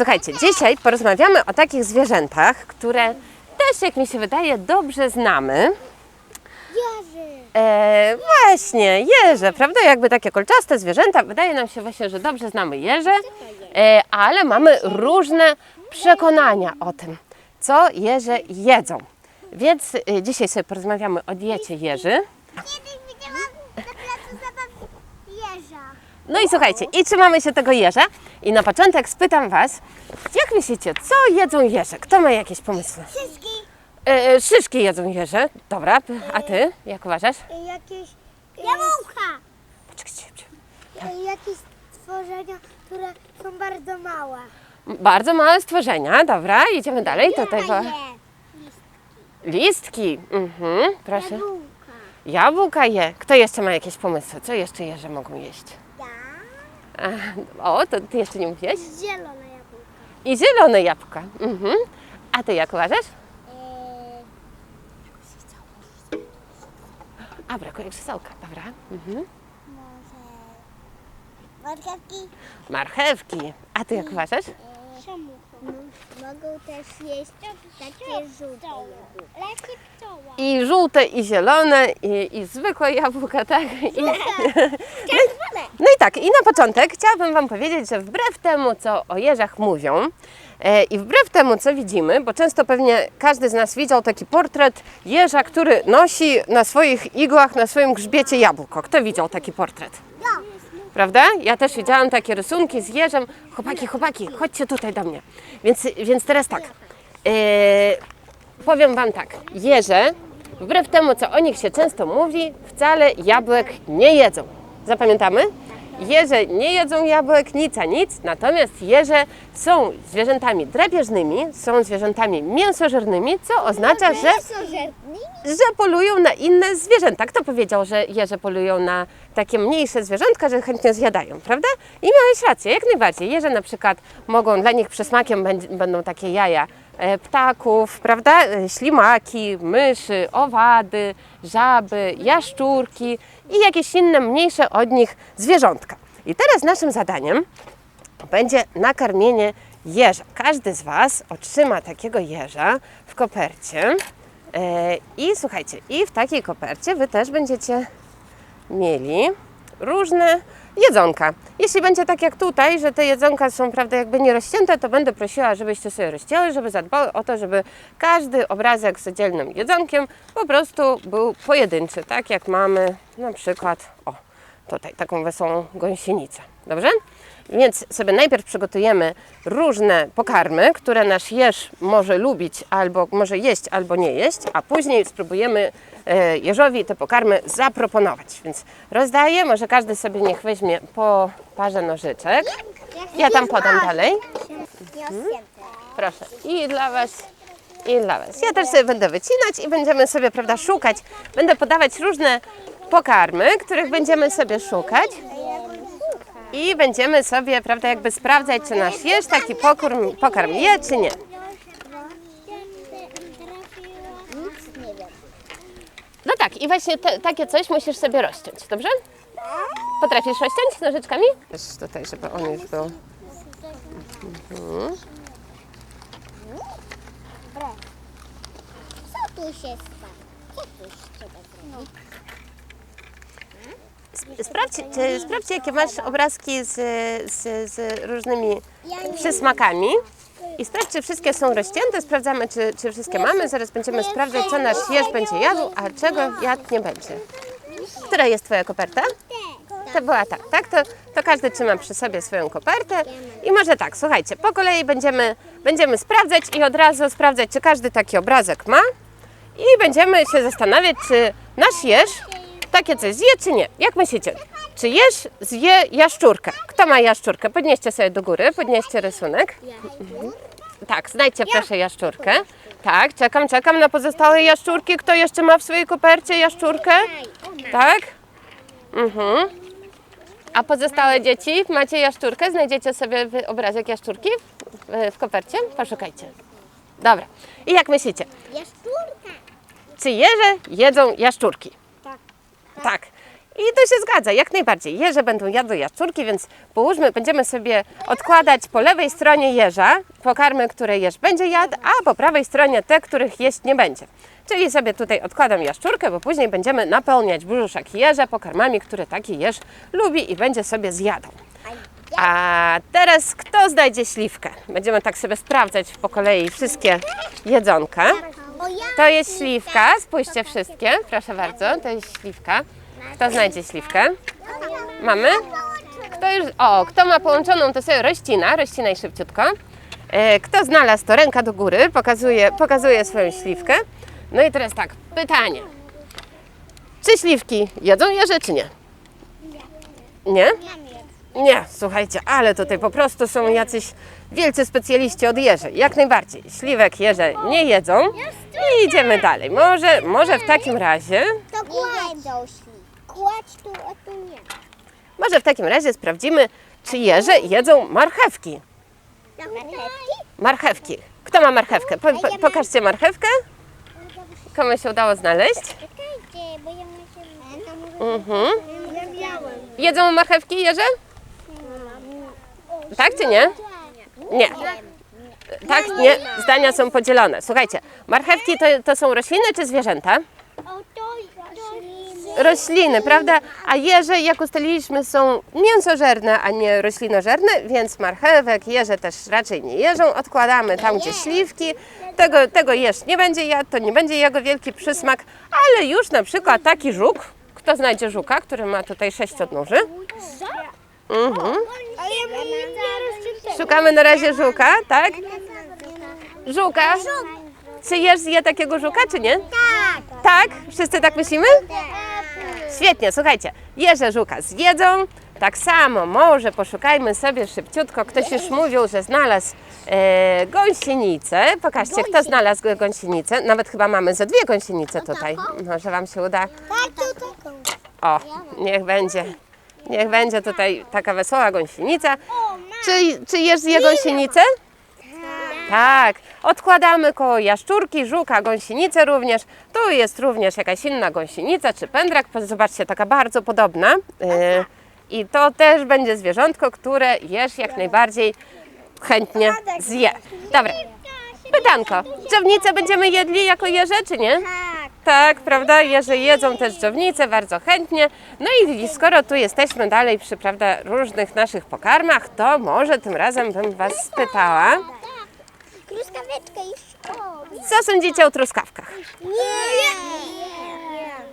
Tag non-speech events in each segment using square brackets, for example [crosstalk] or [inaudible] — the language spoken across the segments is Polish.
słuchajcie, dzisiaj porozmawiamy o takich zwierzętach, które też, jak mi się wydaje, dobrze znamy. Jerzy. E, właśnie, jeże, prawda? Jakby takie kolczaste zwierzęta. Wydaje nam się właśnie, że dobrze znamy jeże, e, ale mamy różne przekonania o tym, co jeże jedzą. Więc e, dzisiaj sobie porozmawiamy o diecie jeży. Kiedyś widziałam na placu zabaw jeża. No i słuchajcie, i trzymamy się tego jeża. I na początek spytam Was, jak myślicie, co jedzą jeże? Kto ma jakieś pomysły? Wszystkie E, e, szyszki jedzą jeże, dobra, a Ty, jak uważasz? jakieś... Jabłka. Poczekajcie, szybciej. Jakieś stworzenia, które są bardzo małe. Bardzo małe stworzenia, dobra, idziemy dalej. Tutaj bo... listki, mhm, proszę. Jabłka. Jabłka je. Kto jeszcze ma jakieś pomysły? Co jeszcze jeże mogą jeść? O, to Ty jeszcze nie mówiłeś? Zielone jabłka. I zielone jabłka, mhm. A Ty jak uważasz? Eee, A, brakuje krzesełka, dobra. Mhm. może... Marchewki? Marchewki. A Ty jak uważasz? Czemu? Mogą też jeść takie żółte jabłka. I żółte, i zielone, i, i zwykłe jabłka, tak? I, Czerwone. No i tak, i na początek chciałabym Wam powiedzieć, że wbrew temu, co o jeżach mówią e, i wbrew temu, co widzimy, bo często pewnie każdy z nas widział taki portret jeża, który nosi na swoich igłach, na swoim grzbiecie jabłko. Kto widział taki portret? Ja. Prawda? Ja też widziałam takie rysunki z jeżem. Chłopaki, chłopaki, chodźcie tutaj do mnie. Więc, więc teraz tak, e, powiem Wam tak, jeże, wbrew temu, co o nich się często mówi, wcale jabłek nie jedzą. Zapamiętamy? Jeże nie jedzą jabłek, nic a nic, natomiast jeże są zwierzętami drapieżnymi, są zwierzętami mięsożernymi, co oznacza, że że polują na inne zwierzęta. Kto powiedział, że jeże polują na takie mniejsze zwierzątka, że chętnie zjadają, prawda? I miałeś rację, jak najbardziej. Jeże na przykład mogą, dla nich przysmakiem będą takie jaja ptaków, prawda? E, Ślimaki, myszy, owady, żaby, jaszczurki i jakieś inne mniejsze od nich zwierzątka. I teraz naszym zadaniem będzie nakarmienie jeża. Każdy z Was otrzyma takiego jeża w kopercie. E, I słuchajcie, i w takiej kopercie Wy też będziecie mieli różne jedzonka. Jeśli będzie tak jak tutaj, że te jedzonka są prawda jakby nierozcięte, to będę prosiła, żebyście sobie rozcięły, żeby zadbały o to, żeby każdy obrazek z oddzielnym jedzonkiem po prostu był pojedynczy, tak jak mamy na przykład, o, tutaj taką wesołą gąsienicę. Dobrze? Więc sobie najpierw przygotujemy różne pokarmy, które nasz jeż może lubić, albo może jeść, albo nie jeść, a później spróbujemy e, jeżowi te pokarmy zaproponować. Więc rozdaję, może każdy sobie niech weźmie po parze nożyczek. Ja tam podam dalej. Proszę. I dla Was, i dla Was. Ja też sobie będę wycinać i będziemy sobie, prawda, szukać. Będę podawać różne pokarmy, których będziemy sobie szukać. I będziemy sobie, prawda, jakby sprawdzać, czy nasz jeż taki pokarm, pokarm je, czy nie. Nic nie wiem. No tak, i właśnie te, takie coś musisz sobie rozciąć, dobrze? Potrafisz rozciąć nożyczkami? Też tutaj, żeby on już był. Co tu się stało? Co tu trzeba zrobić? Sprawdź, czy, sprawdźcie, jakie masz obrazki z, z, z różnymi przysmakami. I sprawdź, czy wszystkie są rozcięte. Sprawdzamy, czy, czy wszystkie mamy. Zaraz będziemy sprawdzać, co nasz jeż będzie jadł, a czego jadł nie będzie. Która jest Twoja koperta? To była ta, tak? To, to każdy trzyma przy sobie swoją kopertę. I może tak, słuchajcie, po kolei będziemy, będziemy sprawdzać i od razu sprawdzać, czy każdy taki obrazek ma. I będziemy się zastanawiać, czy nasz jeż takie coś zje, czy nie. Jak myślicie? Czy jeż zje jaszczurkę? Kto ma jaszczurkę? Podnieście sobie do góry, podnieście rysunek. Tak, znajdźcie proszę jaszczurkę. Tak, czekam, czekam na pozostałe jaszczurki. Kto jeszcze ma w swojej kopercie jaszczurkę? Tak? Mhm. A pozostałe dzieci, macie jaszczurkę? Znajdziecie sobie obrazek jaszczurki w, w kopercie? Poszukajcie. Dobra. I jak myślicie? Jaszczurka. Czy jeże jedzą jaszczurki? Tak. Tak. I to się zgadza, jak najbardziej. Jeże będą jadły jaszczurki, więc połóżmy, będziemy sobie odkładać po lewej stronie jeża pokarmy, które jeż będzie jadł, a po prawej stronie te, których jeść nie będzie. Czyli sobie tutaj odkładam jaszczurkę, bo później będziemy napełniać brzuszek jeża pokarmami, które taki jeż lubi i będzie sobie zjadał. A teraz kto znajdzie śliwkę? Będziemy tak sobie sprawdzać po kolei wszystkie jedzonka. To jest śliwka, spójrzcie wszystkie, proszę bardzo, to jest śliwka. Kto znajdzie śliwkę? Mamy? Kto już, o, kto ma połączoną, to sobie rościna, rościna i szybciutko. E, Kto znalazł, to ręka do góry, pokazuje, pokazuje swoją śliwkę. No i teraz tak, pytanie. Czy śliwki jedzą jeże, czy nie? Nie? Nie, słuchajcie, ale tutaj po prostu są jacyś wielcy specjaliści od jeży. Jak najbardziej. Śliwek jeże nie jedzą. I idziemy dalej. Może, może w takim razie, To kładź. Kładź tu, a tu nie. może w takim razie sprawdzimy, czy jeże jedzą marchewki. Marchewki? Marchewki. Kto ma marchewkę? Po, po, pokażcie marchewkę. Komu się udało znaleźć? Mhm. Jedzą marchewki jeże? Tak czy nie? Nie. Tak, nie. Zdania są podzielone. Słuchajcie, marchewki to, to są rośliny czy zwierzęta? Rośliny, prawda? A jeże, jak ustaliliśmy, są mięsożerne, a nie roślinożerne, więc marchewek, jeże też raczej nie jeżą. Odkładamy tam, gdzie śliwki. Tego, tego jeż nie będzie jadł, to nie będzie jego wielki przysmak, ale już na przykład taki żuk, kto znajdzie żuka, który ma tutaj sześć odnóży? Mhm. Szukamy na razie żuka, tak? Żuka. Czy jeż zje takiego żuka, czy nie? Tak. Tak? Wszyscy tak myślimy? Świetnie, słuchajcie, jeże żuka zjedzą. Tak samo może poszukajmy sobie szybciutko. Ktoś już mówił, że znalazł e, gąsienicę. Pokażcie, kto znalazł gąsienicę. Nawet chyba mamy ze dwie gąsienice tutaj. Może Wam się uda. Tak, to taką. O, niech będzie. Niech będzie tutaj taka wesoła gąsienica. Czy, czy jesz zje gąsienicę? Tak, odkładamy koło jaszczurki, żuka, gąsienicę również. Tu jest również jakaś inna gąsienica czy pędrak. Zobaczcie, taka bardzo podobna. Yy, I to też będzie zwierzątko, które jesz jak najbardziej chętnie zje. Dobra, pytanko. Dżownicę będziemy jedli jako jeże, czy nie? Tak. Tak, prawda? Jeże jedzą też dżownice bardzo chętnie. No i skoro tu jesteśmy dalej przy prawda, różnych naszych pokarmach, to może tym razem bym Was spytała, Truskaweczkę i szkoły. co sądzicie o truskawkach?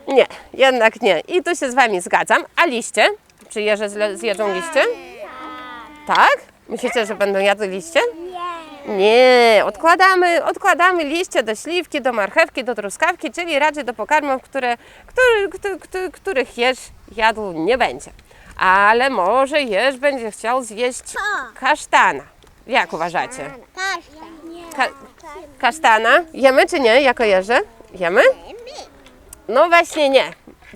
Nie. Nie, jednak nie. I tu się z Wami zgadzam. A liście? Czy jeże zle- zjedzą liście? Tak? Myślicie, że będą jadły liście? Nie, odkładamy, odkładamy liście do śliwki, do marchewki, do truskawki, czyli raczej do pokarmów, które, który, któ- któ- których jeż jadł nie będzie. Ale może jeż będzie chciał zjeść kasztana. Jak uważacie? Ka- kasztana? Jemy czy nie jako jeże? Jemy? No właśnie nie.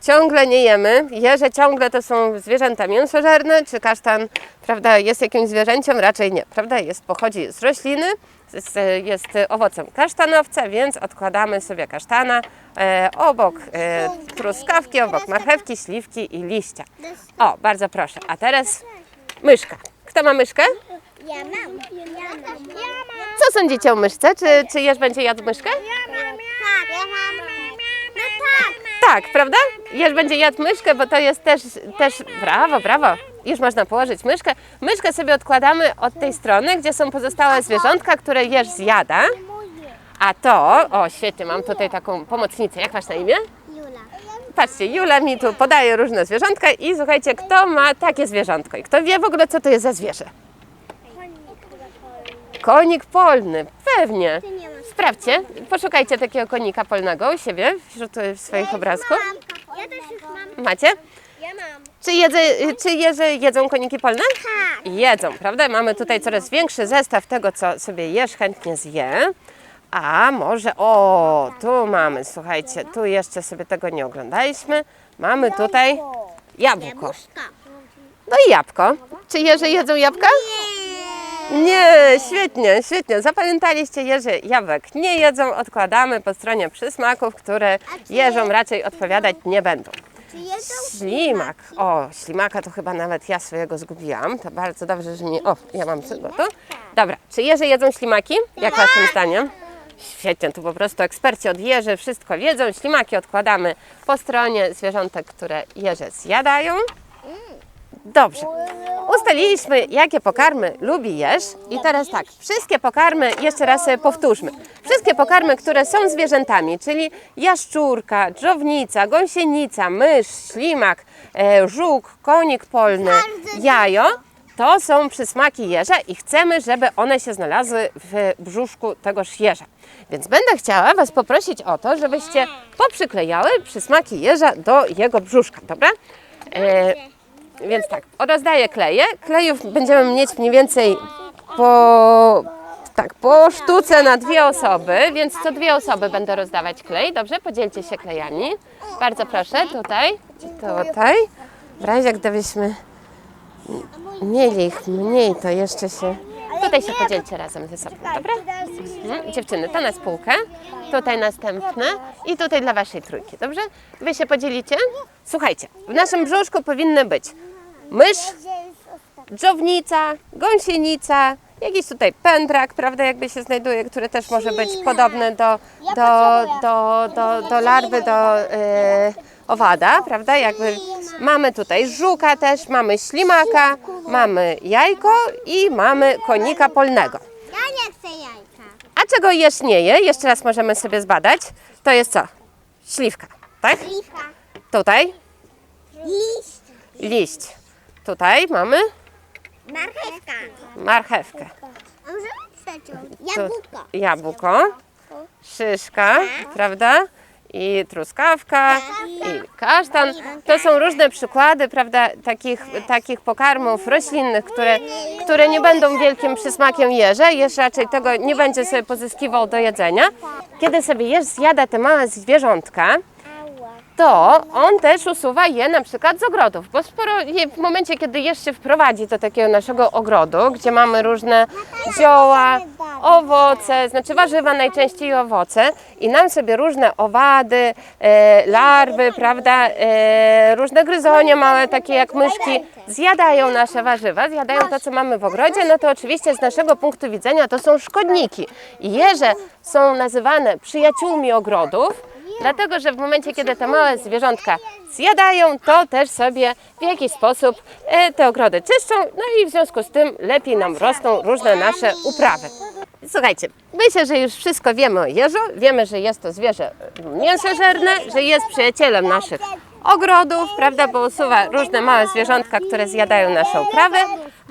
Ciągle nie jemy. Jeże ciągle to są zwierzęta mięsożerne, czy kasztan, prawda, jest jakimś zwierzęciem? Raczej nie, prawda? Jest, pochodzi z rośliny, jest, jest owocem kasztanowca, więc odkładamy sobie kasztana e, obok e, truskawki, obok marchewki, śliwki i liścia. O, bardzo proszę. A teraz myszka. Kto ma myszkę? Ja mam. Co sądzicie o myszce? Czy, czy jeż będzie jadł myszkę? Ja mam. Tak. Ja mam. No tak. Prawda? Jeż będzie jadł myszkę, bo to jest też, też, brawo, brawo. Już można położyć myszkę. Myszkę sobie odkładamy od tej strony, gdzie są pozostałe zwierzątka, które jeż zjada. A to, o świetnie, mam tutaj taką pomocnicę. Jak masz na imię? Jula. Patrzcie, Jula mi tu podaje różne zwierzątka i słuchajcie, kto ma takie zwierzątko i kto wie w ogóle, co to jest za zwierzę? Konik polny, pewnie. Sprawdźcie, poszukajcie takiego konika polnego u siebie wśród e, swoich obrazków. Ja też już mam. Macie? Ja mam. Czy, jedze, czy jeże jedzą koniki polne? Tak. Jedzą, prawda? Mamy tutaj coraz większy zestaw tego, co sobie jesz chętnie zje. A może, o, tu mamy, słuchajcie, tu jeszcze sobie tego nie oglądaliśmy. Mamy tutaj jabłko. No i jabłko. Czy jeże jedzą jabłka? Nie, świetnie, świetnie. Zapamiętaliście jeże jabłek nie jedzą, odkładamy po stronie przysmaków, które jeżom raczej odpowiadać nie będą. Czy jedzą Ślimak. O, ślimaka to chyba nawet ja swojego zgubiłam. To bardzo dobrze, że mi... O, ja mam tego tu. Dobra, czy jeże jedzą ślimaki? Jak waszym zdaniem? Świetnie, tu po prostu eksperci od jeży wszystko wiedzą. Ślimaki odkładamy po stronie zwierzątek, które jeże zjadają. Dobrze. Ustaliliśmy, jakie pokarmy lubi jeż. I teraz tak, wszystkie pokarmy, jeszcze raz sobie powtórzmy. Wszystkie pokarmy, które są zwierzętami, czyli jaszczurka, dżownica, gąsienica, mysz, ślimak, e, żuk, konik polny, jajo, to są przysmaki jeża i chcemy, żeby one się znalazły w brzuszku tegoż jeża. Więc będę chciała Was poprosić o to, żebyście poprzyklejały przysmaki jeża do jego brzuszka, dobra? E, więc tak, rozdaję kleje. Klejów będziemy mieć mniej więcej po, tak, po sztuce na dwie osoby, więc co dwie osoby będę rozdawać klej. Dobrze, podzielcie się klejami. Bardzo proszę, tutaj tutaj. W razie gdybyśmy mieli ich mniej, to jeszcze się... Tutaj się podzielcie razem ze sobą, dobra? Mhm. Dziewczyny, to na spółkę, tutaj następne i tutaj dla Waszej trójki, dobrze? Wy się podzielicie? Słuchajcie, w naszym brzuszku powinny być mysz, dżownica, gąsienica, jakiś tutaj pędrak, prawda, jakby się znajduje, który też może być podobny do, do, do, do, do larwy, do e, owada, prawda, jakby mamy tutaj żuka też, mamy ślimaka, mamy jajko i mamy konika polnego. Ja nie chcę jajka. A czego jeż nie je? Jeszcze raz możemy sobie zbadać. To jest co? Śliwka, tak? Licha. Tutaj Liść. liść. Tutaj mamy Marchewka. marchewkę. A możemy przeciąć? Tu Jabłko. jabłko, szyszka, prawda? I truskawka, i kasztan. To są różne przykłady, prawda, takich, takich pokarmów roślinnych, które, które nie będą wielkim przysmakiem jeża. Jeż raczej tego nie będzie sobie pozyskiwał do jedzenia. Kiedy sobie jeż zjada te małe zwierzątka, to on też usuwa je na przykład z ogrodów, bo sporo je w momencie, kiedy się wprowadzi do takiego naszego ogrodu, gdzie mamy różne zioła, owoce, znaczy warzywa najczęściej owoce i nam sobie różne owady, e, larwy, prawda, e, różne gryzonie małe, takie jak myszki, zjadają nasze warzywa, zjadają to, co mamy w ogrodzie, no to oczywiście z naszego punktu widzenia to są szkodniki. I jeże są nazywane przyjaciółmi ogrodów, Dlatego, że w momencie, kiedy te małe zwierzątka zjadają, to też sobie w jakiś sposób e, te ogrody czyszczą, no i w związku z tym lepiej nam rosną różne nasze uprawy. Słuchajcie, myślę, że już wszystko wiemy o jeżu. Wiemy, że jest to zwierzę mięsożerne, że jest przyjacielem naszych ogrodów, prawda, bo usuwa różne małe zwierzątka, które zjadają nasze uprawy.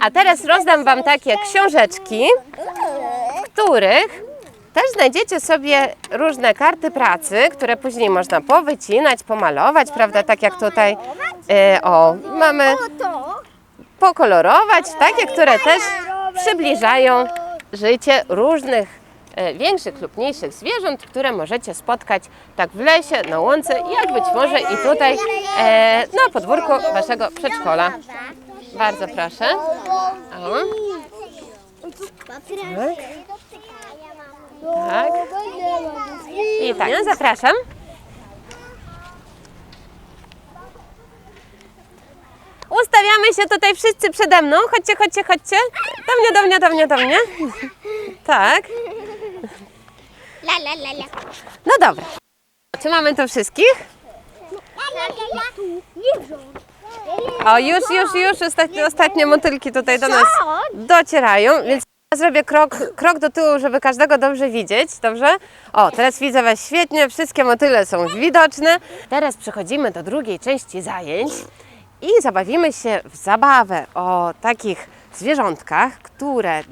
A teraz rozdam Wam takie książeczki, w których też znajdziecie sobie różne karty pracy, które później można powycinać, pomalować, prawda, tak jak tutaj, e, o, mamy pokolorować, takie, które też przybliżają życie różnych e, większych lub mniejszych zwierząt, które możecie spotkać tak w lesie, na łące, jak być może i tutaj e, na podwórku waszego przedszkola. Bardzo proszę. O, tak. I tak, no, zapraszam. Ustawiamy się tutaj wszyscy przede mną. Chodźcie, chodźcie, chodźcie. Do mnie, do mnie, do mnie, do mnie. Tak. La la la la. No dobra. Czy mamy tu wszystkich? O, już, już, już. Ostatnie, ostatnie motylki tutaj do nas docierają, więc zrobię krok, krok do tyłu, żeby każdego dobrze widzieć, dobrze? O, teraz widzę Was świetnie, wszystkie motyle są widoczne. Teraz przechodzimy do drugiej części zajęć i zabawimy się w zabawę o takich zwierzątkach, które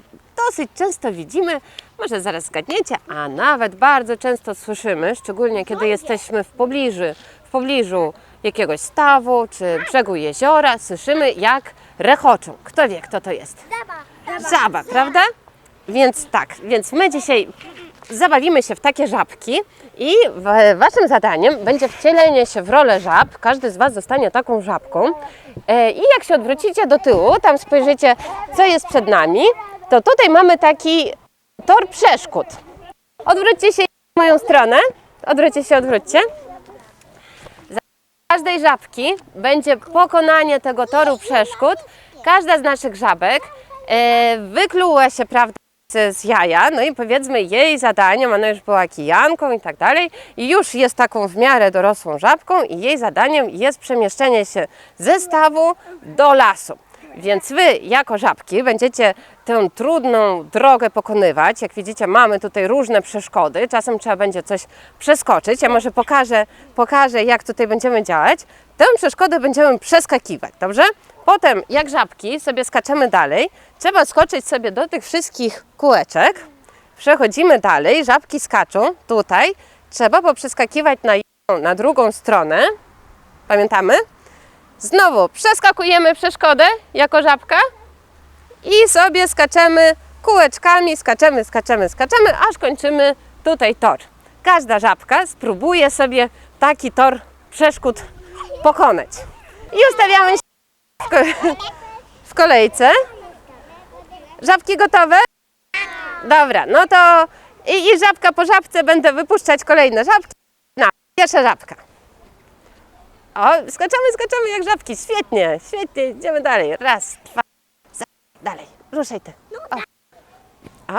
dosyć często widzimy, może zaraz zgadniecie, a nawet bardzo często słyszymy, szczególnie kiedy jesteśmy w pobliżu, w pobliżu jakiegoś stawu czy brzegu jeziora, słyszymy jak rechoczą. Kto wie, kto to jest? Żaba, prawda? Więc tak, więc my dzisiaj zabawimy się w takie żabki i waszym zadaniem będzie wcielenie się w rolę żab. Każdy z was zostanie taką żabką. E, I jak się odwrócicie do tyłu, tam spojrzycie, co jest przed nami, to tutaj mamy taki tor przeszkód. Odwróćcie się w moją stronę. Odwróćcie się, odwróćcie. Za każdej żabki będzie pokonanie tego toru przeszkód. Każda z naszych żabek wykluła się, prawda, z z jaja, no i powiedzmy jej zadaniem, ona już była kijanką i tak dalej, i już jest taką w miarę dorosłą żabką i jej zadaniem jest przemieszczenie się ze stawu do lasu. Więc wy jako żabki będziecie tę trudną drogę pokonywać. Jak widzicie, mamy tutaj różne przeszkody. Czasem trzeba będzie coś przeskoczyć. Ja może pokażę, pokażę jak tutaj będziemy działać. Tę przeszkodę będziemy przeskakiwać, dobrze? Potem, jak żabki, sobie skaczemy dalej. Trzeba skoczyć sobie do tych wszystkich kółeczek. Przechodzimy dalej. Żabki skaczą tutaj. Trzeba poprzeskakiwać na jedną, na drugą stronę. Pamiętamy? Znowu przeskakujemy przeszkodę jako żabka i sobie skaczemy kółeczkami, skaczemy, skaczemy, skaczemy, aż kończymy tutaj tor. Każda żabka spróbuje sobie taki tor przeszkód pokonać. I ustawiamy się w, ko- w kolejce. Żabki gotowe? Dobra, no to i, i żabka po żabce będę wypuszczać kolejne żabki. Pierwsza żabka. O, skaczemy, skaczemy jak żabki. Świetnie, świetnie. Idziemy dalej. Raz, dwa, dalej. Ruszaj ty. O.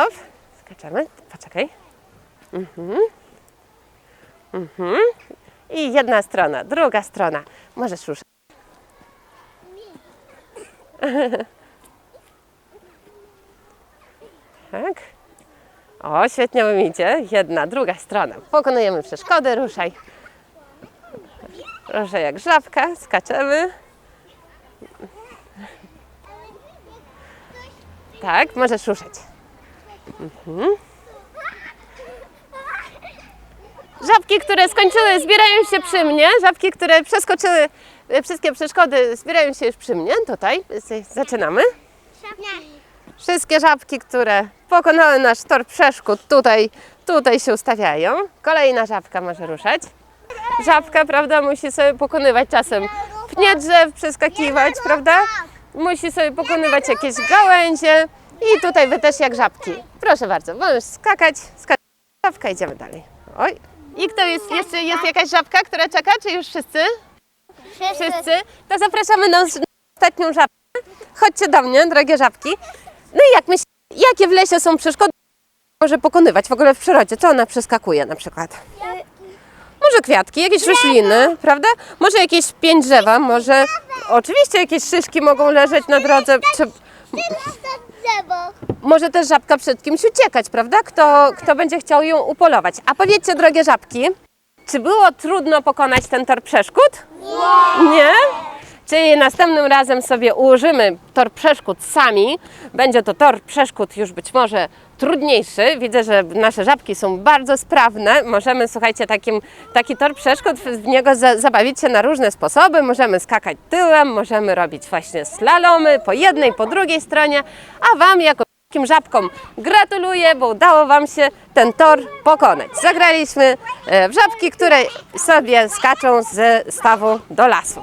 Op, skaczemy. Poczekaj. Mhm. Mhm. I jedna strona, druga strona. Możesz ruszać. [laughs] Tak. O, świetnie wam idzie. Jedna, druga strona. Pokonujemy przeszkody, ruszaj. Proszę jak żabka, skaczemy. Tak, możesz ruszać. Mhm. Żabki, które skończyły, zbierają się przy mnie. Żabki, które przeskoczyły e, wszystkie przeszkody, zbierają się już przy mnie. Tutaj zaczynamy. Wszystkie żabki, które pokonały nasz tor przeszkód, tutaj, tutaj się ustawiają. Kolejna żabka może ruszać. Żabka, prawda, musi sobie pokonywać czasem pnie drzew, przeskakiwać, prawda? Musi sobie pokonywać jakieś gałęzie i tutaj wy też jak żabki. Proszę bardzo, możesz skakać, skakać. Żabka, idziemy dalej. Oj. I kto jest, jeszcze jest jakaś żabka, która czeka, czy już wszyscy? Wszyscy? To zapraszamy na os- na ostatnią żabkę. Chodźcie do mnie, drogie żabki. No i jak myślicie, jakie w lesie są przeszkody, może pokonywać w ogóle w przyrodzie? Co ona przeskakuje na przykład? Może kwiatki, jakieś rośliny, prawda? Może jakieś pięć drzewa, może oczywiście jakieś szyszki mogą leżeć na drodze. Czy, może też żabka przed kimś uciekać, prawda? Kto, kto będzie chciał ją upolować. A powiedzcie, drogie żabki, czy było trudno pokonać ten tor przeszkód? Nie. Nie? Czyli następnym razem sobie ułożymy tor przeszkód sami. Będzie to tor przeszkód już być może trudniejszy. Widzę, że nasze żabki są bardzo sprawne. Możemy, słuchajcie, takim, taki tor przeszkód, w niego za, zabawić się na różne sposoby. Możemy skakać tyłem, możemy robić właśnie slalomy po jednej, po drugiej stronie. A Wam jako Wszystkim żabkom gratuluję, bo udało Wam się ten tor pokonać. Zagraliśmy e, w żabki, które sobie skaczą ze stawu do lasu.